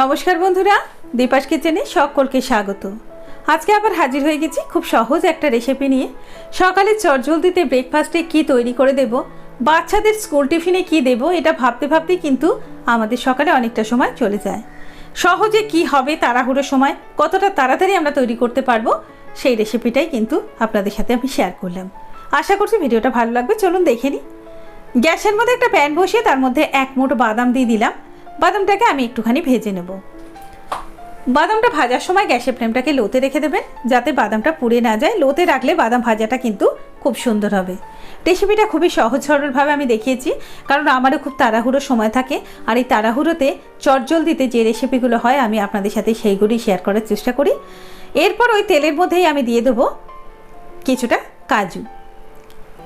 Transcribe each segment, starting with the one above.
নমস্কার বন্ধুরা, দীপাস কিচেনে সকলকে স্বাগত। আজকে আবার হাজির হয়ে গেছি খুব সহজ একটা রেসিপি নিয়ে। সকালে চটজলদিতে ব্রেকফাস্টে কি তৈরি করে দেব, বাচ্চাদের স্কুল টিফিনে কি দেব, এটা ভাবতে ভাবতেই কিন্তু আমাদের সকালে অনেকটা সময় চলে যায়। সহজে কি হবে তাড়াহুড়োর সময়, কতটা তাড়াতাড়ি আমরা তৈরি করতে পারব, সেই রেসিপিটাই কিন্তু আপনাদের সাথে আমি শেয়ার করলাম। আশা করছি ভিডিওটা ভালো লাগবে, চলুন দেখে নিই। গ্যাসের মধ্যে একটা প্যান বসিয়ে তার মধ্যে এক মুঠো বাদাম দিয়ে দিলাম। বাদামটাকে আমি একটুখানি ভেজে নেব। বাদামটা ভাজার সময় গ্যাসের ফ্লেমটাকে লোতে রেখে দেবেন, যাতে বাদামটা পুড়ে না যায়। লোতে রাখলে বাদাম ভাজাটা কিন্তু খুব সুন্দর হবে। রেসিপিটা খুবই সহজ সরলভাবে আমি দেখিয়েছি, কারণ আমারও খুব তাড়াহুড়ো সময় থাকে। আর এই তাড়াহুড়োতে চটজলদিতে যে রেসিপিগুলো হয়, আমি আপনাদের সাথে সেইগুলি শেয়ার করার চেষ্টা করি। এরপর ওই তেলের মধ্যেই আমি দিয়ে দেবো কিছুটা কাজু।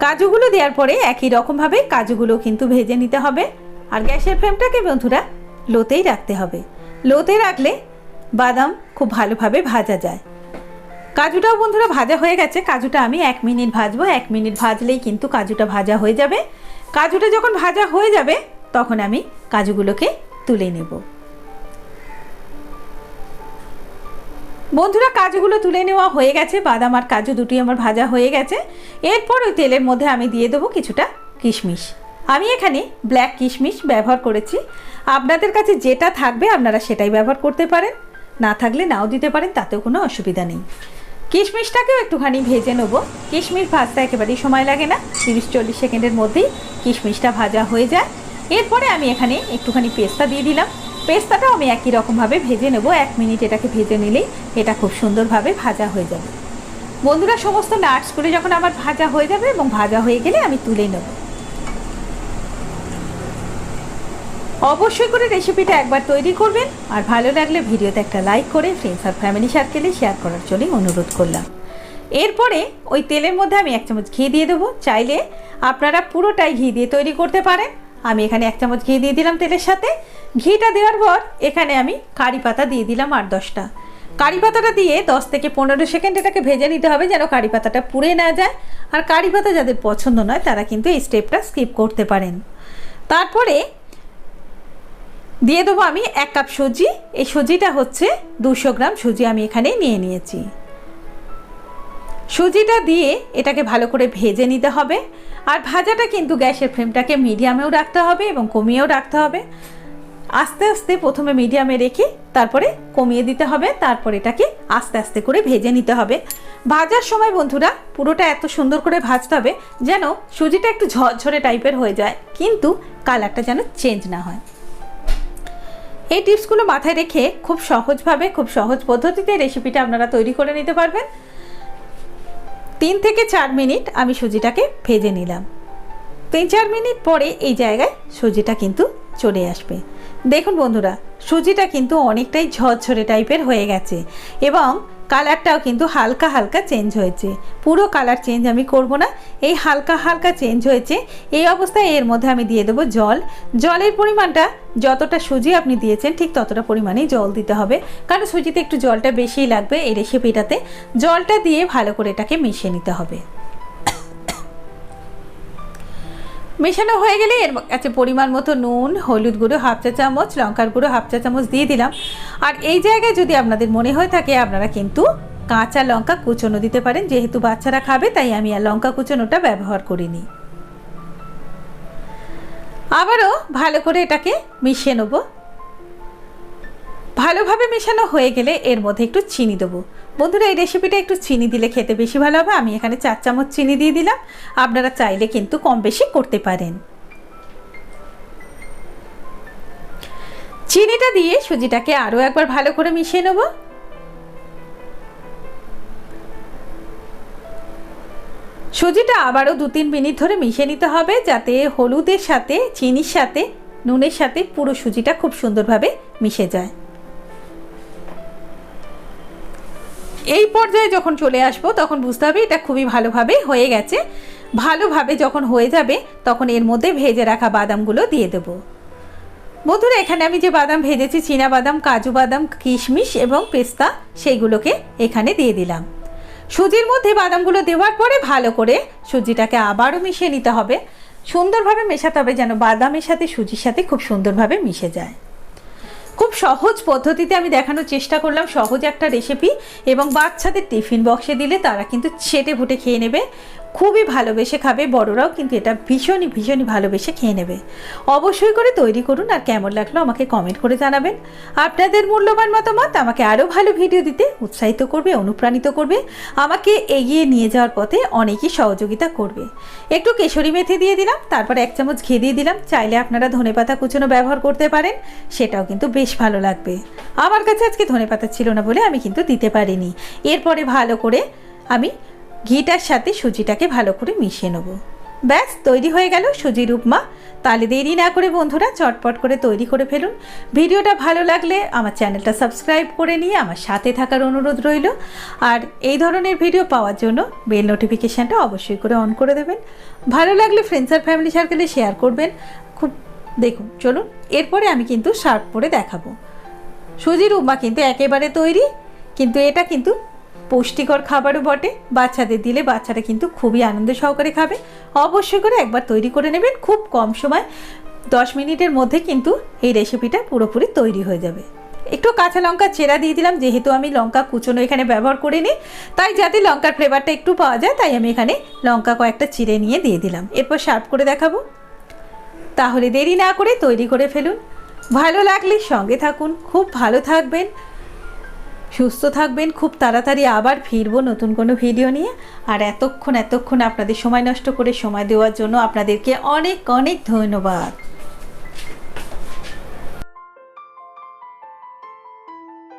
কাজুগুলো দেওয়ার পরে একই রকমভাবে কাজুগুলো কিন্তু ভেজে নিতে হবে। আর গ্যাসের ফ্লেমটাকে বন্ধুরা লোতেই রাখতে হবে। লোতে রাখলে বাদাম খুব ভালোভাবে ভাজা যায়। কাজুটাও বন্ধুরা ভাজা হয়ে গেছে। কাজুটা আমি এক মিনিট ভাজবো। এক মিনিট ভাজলেই কিন্তু কাজুটা ভাজা হয়ে যাবে। কাজুটা যখন ভাজা হয়ে যাবে, তখন আমি কাজুগুলোকে তুলে নেব। বন্ধুরা, কাজুগুলো তুলে নেওয়া হয়ে গেছে। বাদাম আর কাজু দুটি আমার ভাজা হয়ে গেছে। এরপর ওই তেলের মধ্যে আমি দিয়ে দেবো কিছুটা কিশমিশ। আমি এখানে ব্ল্যাক কিশমিশ ব্যবহার করেছি। আপনাদের কাছে যেটা থাকবে আপনারা সেটাই ব্যবহার করতে পারেন। না থাকলে নাও দিতে পারেন, তাতেও কোনো অসুবিধা নেই। কিশমিশটাকেও একটুখানি ভেজে নেব। কিশমিশ ভাজতে একেবারেই সময় লাগে না। তিরিশ চল্লিশ সেকেন্ডের মধ্যেই কিশমিশটা ভাজা হয়ে যায়। এরপরে আমি এখানে একটুখানি পেস্তা দিয়ে দিলাম। পেস্তাটাও আমি একই রকমভাবে ভেজে নেব। এক মিনিট এটাকে ভেজে নিলেই এটা খুব সুন্দরভাবে ভাজা হয়ে যাবে। বন্ধুরা, সমস্ত নাটসগুলো যখন আমার ভাজা হয়ে যাবে এবং ভাজা হয়ে গেলে আমি তুলে নেব। অবশ্যই করে রেসিপিটা একবার তৈরি করবেন। আর ভালো লাগলে ভিডিওতে একটা লাইক করে ফ্রেন্ডস আর ফ্যামিলি সার্কেলে শেয়ার করার জন্যই অনুরোধ করলাম। এরপরে ওই তেলের মধ্যে আমি এক চামচ ঘি দিয়ে দেবো। চাইলে আপনারা পুরোটাই ঘি দিয়ে তৈরি করতে পারেন। আমি এখানে এক চামচ ঘি দিয়ে দিলাম তেলের সাথে। ঘিটা দেওয়ার পর এখানে আমি কারি পাতা দিয়ে দিলাম আট দশটা। কারি পাতাটা দিয়ে দশ থেকে পনেরো সেকেন্ড এটাকে ভেজে নিতে হবে যেন কারি পাতাটা পুড়ে না যায়। আর কারি পাতা যাদের পছন্দ নয়, তারা কিন্তু এই স্টেপটা স্কিপ করতে পারেন। তারপরে দিয়ে দেবো আমি এক কাপ সুজি। এই সুজিটা হচ্ছে দুশো গ্রাম সুজি আমি এখানে নিয়ে নিয়েছি। সুজিটা দিয়ে এটাকে ভালো করে ভেজে নিতে হবে। আর ভাজাটা কিন্তু গ্যাসের ফ্লেমটাকে মিডিয়ামেও রাখতে হবে এবং কমিয়েও রাখতে হবে। আস্তে আস্তে প্রথমে মিডিয়ামে রেখে তারপরে কমিয়ে দিতে হবে। তারপর এটাকে আস্তে আস্তে করে ভেজে নিতে হবে। ভাজার সময় বন্ধুরা, পুরোটা এত সুন্দর করে ভাজতে হবে যেন সুজিটা একটু ঝরঝরে টাইপের হয়ে যায়, কিন্তু কালারটা যেন চেঞ্জ না হয়। এই টিপসগুলো মাথায় রেখে খুব সহজভাবে, খুব সহজ পদ্ধতিতে রেসিপিটা আপনারা তৈরি করে নিতে পারবেন। তিন থেকে চার মিনিট আমি সুজিটাকে ভেজে নিলাম। তিন চার মিনিট পরে এই জায়গায় সুজিটা কিন্তু চলে আসবে। দেখুন বন্ধুরা, সুজিটা কিন্তু অনেকটাই ঝরঝরে টাইপের হয়ে গেছে এবং কালারটাও কিন্তু হালকা হালকা চেঞ্জ হয়েছে। পুরো কালার চেঞ্জ আমি করব না এই হালকা হালকা চেঞ্জ হয়েছে। এই অবস্থায় এর মধ্যে আমি দিয়ে দেবো জল। জলের পরিমাণটা যতটা সুজি আপনি দিয়েছেন, ঠিক ততটা পরিমাণেই জল দিতে হবে। কারণ সুজিতে একটু জলটা বেশিই লাগবে এই রেসিপিটাতে জলটা দিয়ে ভালো করে এটাকে মিশিয়ে নিতে হবে। মেশানো হয়ে গেলে এর কাছে পরিমাণ মতো নুন, হলুদ গুঁড়ো, হাফ চা চামচ, লঙ্কার গুঁড়ো, হাফ চা চামচ দিয়ে দিলাম। আর এই জায়গায় যদি আপনাদের মনে হয়ে থাকে, আপনারা কিন্তু কাঁচা লঙ্কা কুচনো দিতে পারেন, যেহেতু বাচ্চারা খাবে, তাই আমি আর লঙ্কা কুচনোটা ব্যবহার করিনি। আবারও ভালো করে এটাকে মিশিয়ে নেব। ভালোভাবে মেশানো হয়ে গেলে এর মধ্যে একটু চিনি দেবো। বন্ধুরা, এই রেসিপিটা একটু চিনি দিলে খেতে বেশি ভালো হবে। আমি এখানে চার চামচ চিনি দিয়ে দিলাম। আপনারা চাইলে কিন্তু কম বেশি করতে পারেন। চিনিটা দিয়ে সুজিটাকে আরও একবার ভালো করে মিশিয়ে নেব। সুজিটা আবারও দু তিন মিনিট ধরে মিশিয়ে নিতে হবে যাতে হলুদের সাথে, চিনির সাথে, নুনের সাথে পুরো সুজিটা খুব সুন্দরভাবে মিশে যায়। এই পর্যায়ে যখন চলে আসব, তখন বুঝতে হবে এটা খুবই ভালোভাবে হয়ে গেছে। ভালোভাবে যখন হয়ে যাবে, তখন এর মধ্যে ভেজে রাখা বাদামগুলো দিয়ে দেবো। বন্ধুরা, এখানে আমি যে বাদাম ভেজেছি, চীনা বাদাম, কাজু বাদাম, কিশমিশ এবং পেস্তা, সেইগুলোকে এখানে দিয়ে দিলাম। সুজির মধ্যে বাদামগুলো দেওয়ার পরে ভালো করে সুজিটাকে আবারও মিশিয়ে নিতে হবে। সুন্দরভাবে মেশাতে হবে যেন বাদামের সাথে, সুজির সাথে খুব সুন্দরভাবে মিশে যায়। খুব সহজ পদ্ধতিতে আমি দেখানোর চেষ্টা করলাম সহজ একটা রেসিপি এবং বাচ্চাদের টিফিন বক্সে দিলে তারা কিন্তু ছেটে ভুটে খেয়ে নেবে। খুবই ভালোবেসে খাবে বড়রাও, কিন্তু এটা ভীষণই ভীষণই ভালোবেসে খেয়ে নেবে। অবশ্যই করে তৈরি করুন আর কেমন লাগল আমাকে কমেন্ট করে জানাবেন। আপনাদের মূল্যবান মতামত আমাকে আরও ভালো ভিডিও দিতে উৎসাহিত করবে, অনুপ্রাণিত করবে, আমাকে এগিয়ে নিয়ে যাওয়ার পথে অনেকই সহযোগিতা করবে। একটু কেশরী মেথি দিয়ে দিলাম, তারপর এক চামচ ঘি দিয়ে দিলাম, চাইলে আপনারা ধনেপাতা কুচনো ব্যবহার করতে পারেন, সেটাও কিন্তু বেশ ভালো লাগবে। আমার কাছে আজকে ধনেপাতা ছিল না বলে আমি কিন্তু দিতে পারিনি। এরপরে ভালো করে আমি ঘিটার সাথে সুজিটাকে ভালো করে মিশিয়ে নেব। ব্যাস, তৈরি হয়ে গেল সুজির উপমা তাহলে দেরি না করে বন্ধুরা চটপট করে তৈরি করে ফেলুন। ভিডিওটা ভালো লাগলে আমার চ্যানেলটা সাবস্ক্রাইব করে নিয়ে আমার সাথে থাকার অনুরোধ রইল। আর এই ধরনের ভিডিও পাওয়ার জন্য বেল নোটিফিকেশানটা অবশ্যই করে অন করে দেবেন। ভালো লাগলে ফ্রেন্ডস আর ফ্যামিলি সার্কেলে শেয়ার করবেন। খুব, দেখুন, চলুন, এরপরে আমি কিন্তু শার্ট পরে দেখাবো। সুজির উপমা কিন্তু একেবারে তৈরি, কিন্তু এটা কিন্তু পুষ্টিকর খাবারও বটে। বাচ্চাদের দিলে বাচ্চারা কিন্তু খুবই আনন্দ সহকারে খাবে। অবশ্যই করে একবার তৈরি করে নেবেন খুব কম সময়। দশ মিনিটের মধ্যে কিন্তু এই রেসিপিটা পুরোপুরি তৈরি হয়ে যাবে। একটু কাঁচা লঙ্কা চেরা দিয়ে দিলাম, যেহেতু আমি লঙ্কা কুচনো এখানে ব্যবহার করিনি। তাই যাতে লঙ্কার ফ্লেভারটা একটু পাওয়া যায়, তাই আমি এখানে লঙ্কা কয়েকটা চিড়ে নিয়ে দিয়ে দিলাম। এরপর সার্ভ করে দেখাবো। তাহলে দেরি না করে তৈরি করে ফেলুন। ভালো লাগলে সঙ্গে থাকুন, খুব ভালো থাকবেন। সুস্থ থাকবেন, খুব তাড়াতাড়ি আবার ফিরবো নতুন কোনো ভিডিও নিয়ে। আর এতক্ষণ এতক্ষণ আপনাদের সময় নষ্ট করে সময় দেওয়ার জন্য আপনাদেরকে অনেক অনেক ধন্যবাদ।